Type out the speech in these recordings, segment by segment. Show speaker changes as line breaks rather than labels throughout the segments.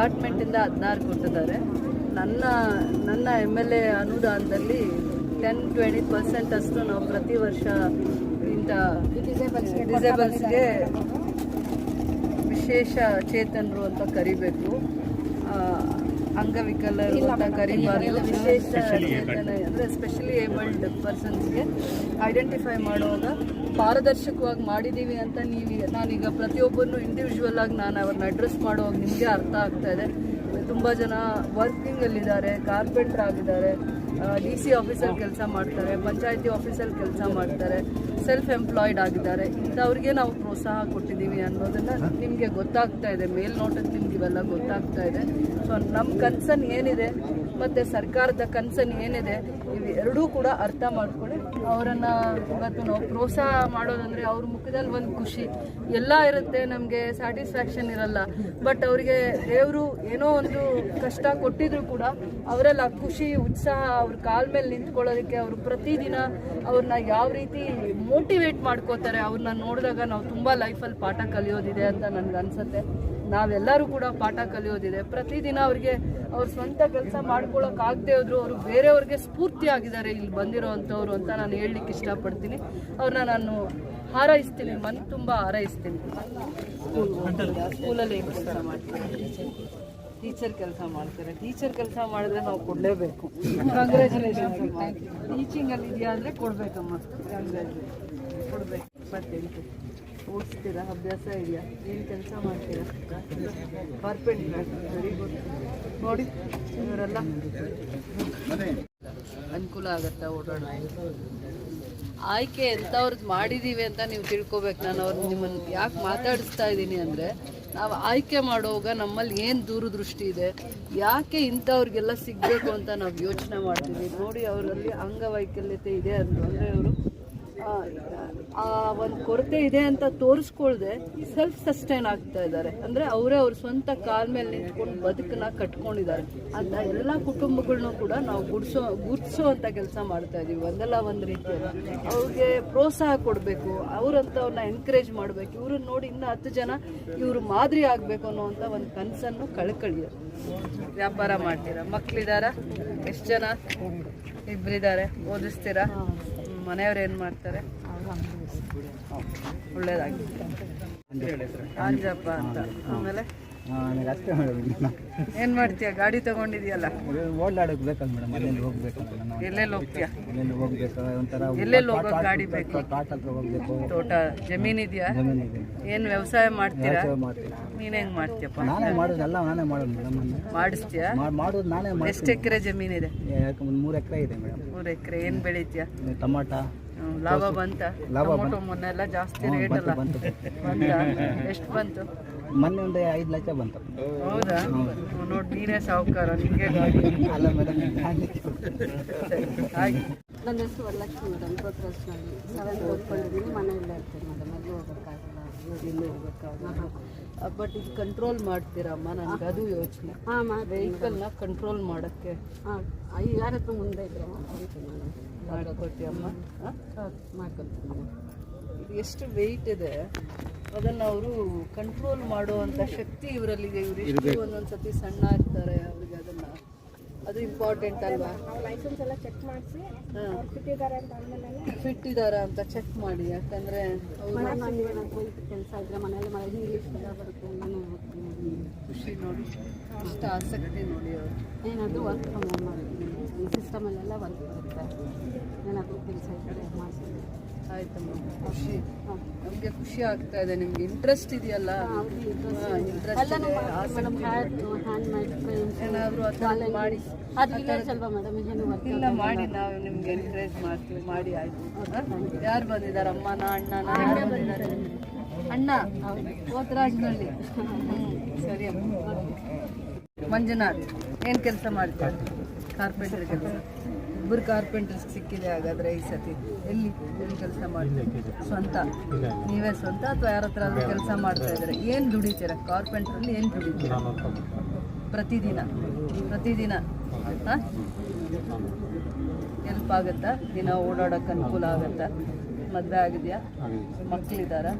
ಡಿಪಾರ್ಟ್ಮೆಂಟಿಂದ ಹದಿನಾರು ಕೊಟ್ಟಿದ್ದಾರೆ. ನನ್ನ ನನ್ನ ಎಂ ಎಲ್ ಎ ಅನುದಾನದಲ್ಲಿ ಟೆನ್ ಟ್ವೆಂಟಿ ಪರ್ಸೆಂಟ್ ಅಷ್ಟು ನಾವು ಪ್ರತಿ ವರ್ಷ ಇಂಥ ಡಿಸೇಬಲ್ಸ್ಗೆ ವಿಶೇಷ ಚೇತನರು ಅಂತ ಕರಿಬೇಕು. ಆ, ಅಂಗವಿಕಲರು ಅಂತ ಕರಿಬಾರ್ದು. ವಿಶೇಷ ಚೇತನ ಅಂದರೆ ಸ್ಪೆಷಲಿ ಏಬಲ್ಡ್ ಪರ್ಸನ್ಸ್ಗೆ ಐಡೆಂಟಿಫೈ ಮಾಡುವಾಗ ಪಾರದರ್ಶಕವಾಗಿ ಮಾಡಿದ್ದೀವಿ ಅಂತ ನೀವು ನಾನೀಗ ಪ್ರತಿಯೊಬ್ಬರನ್ನು ಇಂಡಿವಿಜುವಲ್ ಆಗಿ ನಾನು ಅವ್ರನ್ನ ಅಡ್ರೆಸ್ ಮಾಡುವಾಗ ನಿಮಗೆ ಅರ್ಥ ಆಗ್ತಾ ಇದೆ. ತುಂಬ ಜನ ವರ್ಕಿಂಗಲ್ಲಿದ್ದಾರೆ ಕಾರ್ಪೆಂಟ್ರ್ ಆಗಿದ್ದಾರೆ. ಡಿ ಸಿ ಆಫೀಸಲ್ಲಿ ಕೆಲಸ ಮಾಡ್ತಾರೆ, ಪಂಚಾಯತಿ ಆಫೀಸಲ್ಲಿ ಕೆಲಸ ಮಾಡ್ತಾರೆ ಸೆಲ್ಫ್ ಎಂಪ್ಲಾಯ್ಡ್ ಆಗಿದ್ದಾರೆ. ಇಂಥವ್ರಿಗೆ ನಾವು ಪ್ರೋತ್ಸಾಹ ಕೊಟ್ಟಿದ್ದೀವಿ ಅನ್ನೋದನ್ನು ನಿಮಗೆ ಗೊತ್ತಾಗ್ತಾ ಇದೆ. ಮೇಲ್ನೋಟಕ್ಕೆ ನಿಮ್ಗೆ ಇವೆಲ್ಲ ಗೊತ್ತಾಗ್ತಾ ಇದೆ. ಸೊ ನಮ್ಮ ಕನ್ಸನ್ ಏನಿದೆ, ಮತ್ತು ಸರ್ಕಾರದ ಕನ್ಸನ್ ಏನಿದೆ ಇವು ಎರಡೂ ಕೂಡ ಅರ್ಥ ಮಾಡ್ಕೊಳ್ಳಿ. ಅವರನ್ನು ಇವತ್ತು ನಾವು ಪ್ರೋತ್ಸಾಹ ಮಾಡೋದಂದರೆ ಅವ್ರ ಮುಖದಲ್ಲಿ ಒಂದು ಖುಷಿ. ಎಲ್ಲ ಇರುತ್ತೆ, ನಮಗೆ ಸ್ಯಾಟಿಸ್ಫ್ಯಾಕ್ಷನ್ ಇರಲ್ಲ. ಬಟ್ ಅವರಿಗೆ ದೇವರು ಏನೋ ಒಂದು ಕಷ್ಟ ಕೊಟ್ಟಿದ್ರು ಕೂಡ, ಅವರೆಲ್ಲ ಖುಷಿ, ಉತ್ಸಾಹ ಅವ್ರ ಕಾಲ ಮೇಲೆ ನಿಂತ್ಕೊಳ್ಳೋದಕ್ಕೆ ಅವರು ಪ್ರತಿದಿನ ಅವ್ರನ್ನ ಯಾವ ರೀತಿ ಮೋಟಿವೇಟ್ ಮಾಡ್ಕೋತಾರೆ ಅವ್ರನ್ನ ನೋಡಿದಾಗ ನಾವು ತುಂಬ ಲೈಫಲ್ಲಿ ಪಾಠ ಕಲಿಯೋದಿದೆ ಅಂತ ನನಗೆ ಅನ್ಸುತ್ತೆ. ನಾವೆಲ್ಲರೂ ಕೂಡ ಪಾಠ ಕಲಿಯೋದಿದೆ. ಪ್ರತಿದಿನ ಅವ್ರಿಗೆ ಅವ್ರ ಸ್ವಂತ ಕೆಲಸ ಮಾಡ್ಕೊಳಕ್ ಆಗದೆ ಹೋದ್ರು ಅವರು ಬೇರೆಯವ್ರಿಗೆ ಸ್ಫೂರ್ತಿ ಆಗಿದ್ದಾರೆ ಇಲ್ಲಿ ಬಂದಿರೋ ಅಂಥವ್ರು ಅಂತ ನಾನು ಹೇಳಲಿಕ್ಕೆ ಇಷ್ಟಪಡ್ತೀನಿ. ಅವ್ರನ್ನ ನಾನು ಹಾರೈಸ್ತೀನಿ ಮನ್ ತುಂಬ ಹಾರೈಸ್ತೀನಿ. ಸ್ಕೂಲಲ್ಲಿ ಕೆಲಸ ಮಾಡ್ತೀನಿ ಟೀಚರ್ ಕೆಲಸ ಮಾಡ್ತಾರೆ. ಟೀಚರ್ ಕೆಲಸ ಮಾಡಿದ್ರೆ ನಾವು ಕೊಡಲೇಬೇಕು. ಕಂಗ್ರ್ಯಾಚುಲೇಷನ್ ಟೀಚಿಂಗಲ್ಲಿ ಇದೆಯಾ ಅಂದರೆ ಕೊಡಬೇಕಮ್ಮ. ಕಂಗ್ರ್ಯಾಚುಲೇಷನ್ ಕೊಡಬೇಕು. ಇಪ್ಪತ್ತೆಂಟು. ಓದಿಸ್ತೀರಾ? ಅಭ್ಯಾಸ ಇದೆಯಾ? ಏನು ಕೆಲಸ ಮಾಡ್ತೀರಾ? ಕಾರ್ಪೆಂಟ್ ವೆರಿ ಗುಡ್ ನೋಡಿ, ಇವರೆಲ್ಲ. ಅನುಕೂಲ ಆಗತ್ತಾ ಓಡಾಡ ಆಯ್ಕೆ ಎಂಥವ್ರದ್ದು ಮಾಡಿದ್ದೀವಿ ಅಂತ ನೀವು ತಿಳ್ಕೊಬೇಕು. ನಾನು ಅವ್ರು ನಿಮ್ಮನ್ನು ಯಾಕೆ ಮಾತಾಡಿಸ್ತಾ ಇದ್ದೀನಿ ಅಂದರೆ, ನಾವು ಆಯ್ಕೆ ಮಾಡುವಾಗ ನಮ್ಮಲ್ಲಿ ಏನು ದೂರದೃಷ್ಟಿ ಇದೆ, ಯಾಕೆ ಇಂಥವ್ರಿಗೆಲ್ಲ ಸಿಗಬೇಕು ಅಂತ ನಾವು ಯೋಚನೆ ಮಾಡ್ತೀವಿ. ನೋಡಿ ಅವರಲ್ಲಿ ಅಂಗವೈಕಲ್ಯತೆ ಇದೆ ಅಂತ ಅಂದರೆ ಅವರು ಆ ಒಂದು ಕೊರತೆ ಇದೆ ಅಂತ ತೋರಿಸ್ಕೊಳ್ದೆ ಸೆಲ್ಫ್ ಸಸ್ಟೈನ್ ಆಗ್ತಾ ಇದ್ದಾರೆ. ಅಂದರೆ ಅವರೇ ಅವ್ರ ಸ್ವಂತ ಕಾಲ ಮೇಲೆ ನಿಂತ್ಕೊಂಡು ಬದುಕನ್ನ ಕಟ್ಕೊಂಡಿದ್ದಾರೆ. ಅಂತ ಎಲ್ಲ ಕುಟುಂಬಗಳನ್ನೂ ಕೂಡ ನಾವು ಗುಡ್ಸೋ ಗುರ್ಸೋ ಅಂತ ಕೆಲಸ ಮಾಡ್ತಾ ಇದೀವಿ. ಒಂದಲ್ಲ ಒಂದು ರೀತಿಯಲ್ಲಿ. ಅವ್ರಿಗೆ ಪ್ರೋತ್ಸಾಹ ಕೊಡಬೇಕು ಅವರಂಥವ್ರನ್ನ ಎನ್ಕರೇಜ್ ಮಾಡಬೇಕು. ಇವ್ರನ್ನ ನೋಡಿ ಇನ್ನೂ ಹತ್ತು ಜನ ಇವರು ಮಾದರಿ ಆಗಬೇಕು ಅನ್ನೋವಂಥ ಒಂದು ಕನಸನ್ನು ಕಳ್ಕೊಳ್ಳಿ ವ್ಯಾಪಾರ ಮಾಡ್ತೀರಾ? ಮಕ್ಕಳಿದಾರ ಎಷ್ಟು ಜನ? ಇಬ್ಬರಿದ್ದಾರೆ ಓದಿಸ್ತೀರಾ? ಮನೆಯವ್ರು ಏನು ಮಾಡ್ತಾರೆ? ಒಳ್ಳೇದಾಗಿ ಅಂಜಪ್ಪ ಅಂತ. ಆಮೇಲೆ?
ನನಗೆ ಅಷ್ಟೇ ಮೇಡಮ್
ಏನ್ ಮಾಡ್ತೀಯ? ಗಾಡಿ ತಗೊಂಡಿದ್ಯಲ್ಲ?
ಓಡಾಡೋಕೆ ಬೇಕಲ್ಲ ಮೇಡಮ್ ಅಲ್ಲೆಲ್ಲಿ ಹೋಗ್ಬೇಕಲ್ಲ ನಾವು
ಎಲ್ಲೆಲ್ಲಿ ಹೋಗ್ತೀಯ?
ಅಲ್ಲೆಲ್ಲಿ ಹೋಗ್ಬೇಕು ಒಂಥರ
ಎಲ್ಲೆಲ್ಲಿ ಹೋಗೋ ಗಾಡಿ ಬೇಕು?
ತೋಟ ಹತ್ರ ಹೋಗ್ಬೇಕು.
ತೋಟ ಜಮೀನ್ ಇದೆಯಾ?
ಜಮೀನು ಇದೆ.
ಏನ್ ವ್ಯವಸಾಯ ಮಾಡ್ತೀರಾ?
ಸೇವೆ ಮಾಡ್ತೀನಿ.
ನೀನ್ ಹೆಂಗ್ ಮಾಡ್ತೀಯಪ್ಪ?
ನಾನೇ ಮಾಡೋದು ಎಲ್ಲ ನಾನೇ ಮಾಡೋದು ಮೇಡಮ್
ಮಾಡಿಸ್ತೀಯಾ?
ಮಾಡೋದು ನಾನೇ ಮಾಡಿ
ಎಷ್ಟು ಎಕರೆ ಜಮೀನ್ ಇದೆ?
ಒಂದು ಮೂರು ಎಕರೆ ಇದೆ ಮೇಡಮ್.
ಮೂರು ಎಕರೆ ಏನ್ ಬೆಳಿತೀಯ?
ಟಮಾಟ.
ಲಾಭ ಬಂತ. ಟೊಮೊಟೊ ಮೊನ್ನೆಲ್ಲ ಜಾಸ್ತಿ ರೇಟ್ ಅಲ್ಲ.
ಬಂತು
ಬಂತ. ಎಷ್ಟು ಬಂತು?
ಮೊನ್ನೆ ಒಂದು ಐದು ಲಕ್ಷ ಬಂತು.
ಹೌದಾ? ನೋಡಿ ನೀನೇ ಸಾವುಕಾರ ನಿಮಗೆ ಗಾಡಿ.
ಅಲ್ಲ ಮೇಡಮ್
ಸರಿ, ಆಯ್ತು
ನನ್ನ ಹೆಸರು ವರಲಕ್ಷ್ಮಿ ಮೇಡಮ್ ಗೋತ್ರಸ್ನಲ್ಲಿ ಸೆವೆಂತ್ ಓದ್ಕೊಂಡಿದ್ದೀನಿ ಮನೆಯಲ್ಲೇ ಇರ್ತೀನಿ ಮೇಡಮ್ ಅಲ್ಲಿ ಹೋಗೋಕ್ಕಾಗಲ್ಲ
ಇಲ್ಲಿ ಹೋಗೋಕ್ಕಾಗಲ್ಲ ಬಟ್ ಇದು ಕಂಟ್ರೋಲ್ ಮಾಡ್ತೀರಮ್ಮ ನನಗೆ? ಅದು ಯೋಚನೆ.
ಹಾಂ
ವೆಹಿಕಲ್ನ ಕಂಟ್ರೋಲ್ ಮಾಡೋಕ್ಕೆ.
ಹಾಂ ಯಾರ ಹತ್ರ ಮುಂದೆ ಇದ್ರೆ ಮೇಡಮ್
ಮಾಡಿಕೊಟ್ಟಿಯಮ್ಮ
ಮಾಡ್ಕೊತೀನಿ
ಇದು ಎಷ್ಟು ವೆಯ್ಟ್ ಇದೆ? ಅದನ್ನು ಅವರು ಕಂಟ್ರೋಲ್ ಮಾಡುವಂಥ ಶಕ್ತಿ ಇವರಲ್ಲಿದೆ. ಇವರು ಎಷ್ಟು ಒಂದೊಂದು ಸತಿ ಸಣ್ಣ ಇರ್ತಾರೆ ಅವ್ರಿಗೆ ಅದನ್ನು. ಅದು ಇಂಪಾರ್ಟೆಂಟ್ ಅಲ್ವಾ?
ಲೈಸೆನ್ಸ್ ಎಲ್ಲ ಚೆಕ್ ಮಾಡಿಸಿ
ಫಿಟ್
ಇದ್ದಾರೆ ಅಂತ
ಫಿಟ್ ಇದ್ದಾರಾ ಅಂತ ಚೆಕ್ ಮಾಡಿ. ಯಾಕಂದ್ರೆ
ಕೆಲಸ ಇದ್ರೆ ಮನೆಯಲ್ಲಿ ಮನೆ ಇಂಗ್ಲೀಷ್ ಎಲ್ಲ ಬರುತ್ತೆ ನಾನು ಹೋಗ್ತೀನಿ.
ಖುಷಿ ನೋಡಿ. ಅಷ್ಟು ಆಸಕ್ತಿ ನೋಡಿ ಅವರು.
ಏನಾದರೂ ವರ್ಕ್ ಫ್ರಮ್ ಹೋಮ್ ಮಾಡ್ತೀನಿ ಈ ಸಿಸ್ಟಮಲ್ಲೆಲ್ಲ ವರ್ಕ್ ಬರುತ್ತೆ. ಏನಾದರೂ ಕೆಲಸ ಇದ್ದರೆ ಮಾಡಿಸಿದ್ರೆ
ಆಯ್ತಮ್ಮ ಖುಷಿ. ನಮಗೆ ಖುಷಿ ಆಗ್ತಾ ಇದೆ. ನಿಮ್ಗೆ ಇಂಟ್ರೆಸ್ಟ್ ಇದೆಯಲ್ಲ? ಇಂಟ್ರೆಸ್ಟ್ ಏನಾದರೂ ಅದನ್ನ ಮಾಡಿ. ಇಲ್ಲ ಮಾಡಿ ನಾವು ನಿಮ್ಗೆ ಎನ್ಕರೇಜ್ ಮಾಡ್ತೀವಿ. ಮಾಡಿ ಆಯ್ತು. ಯಾರು ಬಂದಿದ್ದಾರೆ? ಅಮ್ಮನ ಅಣ್ಣನ ಯಾರು ಬಂದಿದ್ದಾರೆ. ಅಣ್ಣ? ಗೋತ್ರಾಜ್ನಲ್ಲಿ ಹ್ಞೂ ಸರಿ ಅಮ್ಮ. ಮಂಜುನಾಥ್ ಏನು ಕೆಲಸ ಮಾಡ್ತಾರೆ? ಕಾರ್ಪೆಂಟರ್ ಕೆಲಸ. ಇಬ್ಬರು ಕಾರ್ಪೆಂಟರ್ಸ್ ಸಿಕ್ಕಿದೆ ಹಾಗಾದ್ರೆ ಈ ಸತಿ. ಎಲ್ಲಿ? ಎಲ್ಲಿ ಕೆಲಸ ಮಾಡ್ತೀವಿ ಸ್ವಂತ. ನೀವೇ ಸ್ವಂತ ಅಥವಾ ಯಾರ ಹತ್ರ ಕೆಲಸ ಮಾಡ್ತಾ ಇದ್ದಾರೆ? ಏನು ದುಡಿತೀರ? ಕಾರ್ಪೆಂಟ್ರಲ್ಲಿ ಏನು ದುಡಿತೀರ? ಪ್ರತಿದಿನ. ಪ್ರತಿದಿನ. ಹಾಂ? ಹೆಲ್ಪ್ ಆಗುತ್ತಾ? ದಿನ ಓಡಾಡೋಕ್ಕೆ ಅನುಕೂಲ ಆಗುತ್ತಾ? ಮದುವೆ ಆಗಿದೆಯಾ? ಮಕ್ಕಳಿದ್ದಾರಾ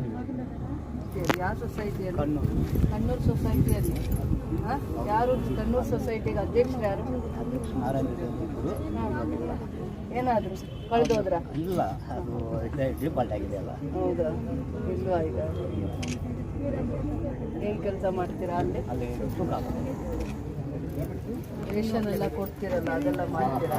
ವ್ಯಾಪ್ತಿಯಲ್ಲಿ ಯಾವ ಸೊಸೈಟಿಯಲ್ಲಿ?
ಕಣ್ಣು
ಕಣ್ಣೂರು ಸೊಸೈಟಿಯಲ್ಲಿ? ಯಾರು ಕಣ್ಣೂರು ಸೊಸೈಟಿಗೆ ಅಧ್ಯಕ್ಷರು ಯಾರು. ಏನಾದ್ರು ಕಳೆದೋದ್ರ?
ಇಲ್ಲ ಅದು ಡಿಫಾಲ್ಟ್ ಆಗಿದೆ ಅಲ್ಲ.
ಹೌದಾ? ಇಲ್ವಾ ಈಗ? ಏನು ಕೆಲಸ ಮಾಡ್ತೀರಾ ಅಲ್ಲಿ?
ಅಲ್ಲಿ
ರೇಷನ್ ಎಲ್ಲ ಕೊಡ್ತೀರಲ್ಲ ಅದೆಲ್ಲ ಮಾಡ್ತೀರಾ?